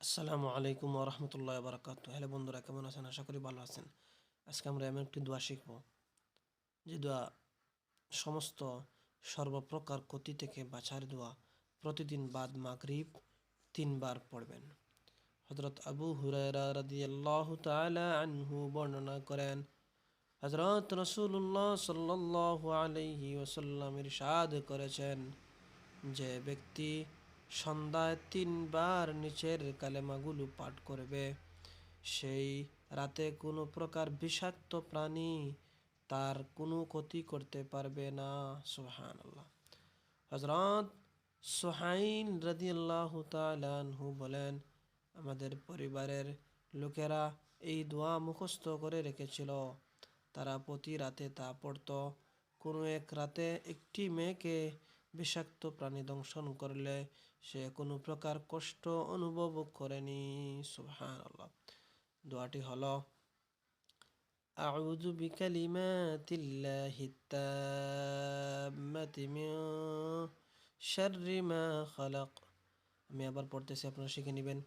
আসসালামু আলাইকুম ওরহমতুল্লাহ বারাকাত হ্যালো বন্ধুরা, কেমন আছেন? আশা করি ভালো আছেন। আজকে আমরা এমন একটি দোয়া শিখব, যে দোয়া সমস্ত সর্বপ্রকার ক্ষতি থেকে বাঁচার দোয়া প্রতিদিন বাদ মাগরিব তিনবার পড়বেন। হজরত আবু হুরায়রা রাদিয়াল্লাহু তাআলা আনহু বর্ণনা করেন হজরত রসুল্লাহ সাল্লাল্লাহু আলাইহি ওয়াসাল্লাম ইরশাদ করেছেন যে ব্যক্তি সন্ধ্যায় তিনবার নিচের কালেমাগুলো পাঠ করবে। সেই রাতে কোনো প্রকার বিষাক্ত প্রাণী তার কোনো ক্ষতি করতে পারবে না সোহান আল্লাহ হজরত সোহাইন রাদিয়াল্লাহ তালানহু বলেন, আমাদের পরিবারের লোকেরা এই দোয়া মুখস্থ করে রেখেছিল। তারা প্রতি রাতে তা পড়ত। কোনো এক রাতে একটি মেয়েকে বিষাক্ত প্রাণী দংশন করলে সে কোনো প্রকার কষ্ট অনুভব করেনি সুবহান আল্লাহ দোয়াটি হলো أعوذ بكلمات الله التامة من شر ما خلق আমি আবার পড়তেছি আপনারা শিখে নেবেন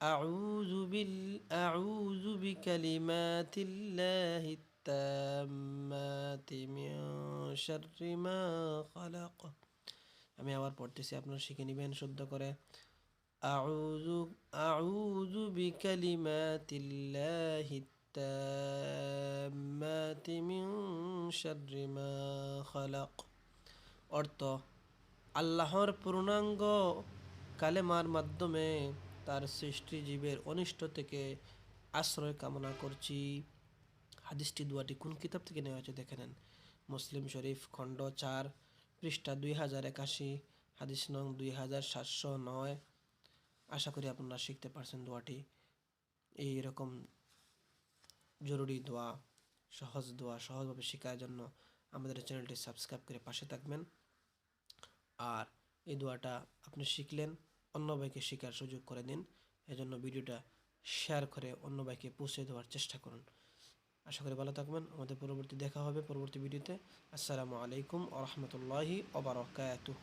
أعوذ بال أعوذ بكلمات الله التامات من شر ما خلق আমি আবার পড়তেছি আপনারা শিখে নেবেন শুদ্ধ করে أعوذ أعوذ بكلمات الله التامات من شر ما خلق অর্থ আল্লাহর পূর্ণাঙ্গ কালেমার মাধ্যমে তার সৃষ্টি জীবের অনিষ্ট থেকে আশ্রয় কামনা করছি হাদিসটি দুয়াটি কোন কিতাব থেকে নেওয়া হয়েছে দেখে নেন মুসলিম শরীফ খণ্ড চার পৃষ্ঠা দুই হাজার একাশি, হাদিস নং দুই হাজার সাতশো নয়। আশা করি আপনারা শিখতে পারছেন দোয়াটি। এই রকম জরুরি দোয়া, সহজ দোয়া, সহজভাবে শেখার জন্য আমাদের চ্যানেলটি সাবস্ক্রাইব করে পাশে থাকবেন। আর এই দোয়াটা আপনি শিখলেন, অন্য ভাইকে শেখার সুযোগ করে দিন। এজন্য ভিডিওটা শেয়ার করে অন্য ভাইকে পৌঁছে দেওয়ার চেষ্টা করুন। আশা করি ভালো থাকবেন। আমাদের পরবর্তী দেখা হবে পরবর্তী ভিডিওতে। আসসালামু আলাইকুম আ রহমতুল্লাহি ওবরাকাতুহ